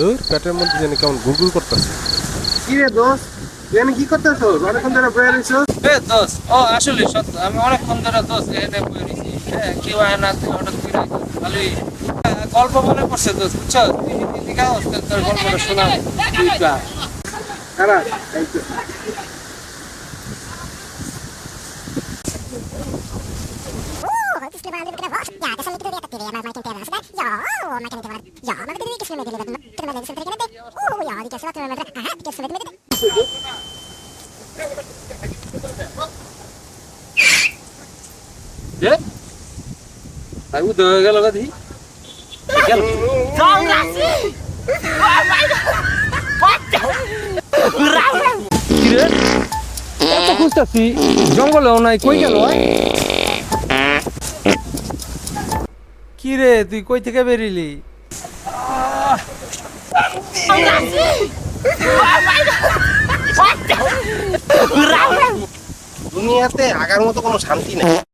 তোর পেটের মধ্যে যেন কেমন গুগল করতেছে কি রে দোস্ত এখানে কি করতেছ অনেকক্ষণ ধরে বয়ে রয়েছ এ দোষ ও আসলে সত্য আমি অনেকক্ষণ ধরে দোষ এনে বই রয়েছি হ্যাঁ কেউ আয় না তুই হঠাৎ করে ভালোই হ্যাঁ, গল্প মনে পড়ছে দোষ বুঝছ তুই যদি দেখাও তোর গল্পটা শোনা দুইটা খারাপ এই তো। Oh, det skulle vara lite vart. Ja, det som lite liksom tänker det. Oh, ja, det kan så att man aha, kan så med det. যে তাই উদয় হয়ে গেল গাধি গেল কিরে এত খুঁজতেছি জঙ্গলেও নাই কই গেল কি রে তুই কই থেকে বেরিলি দুনিয়াতে আগার মতো কোনো শান্তি নেই।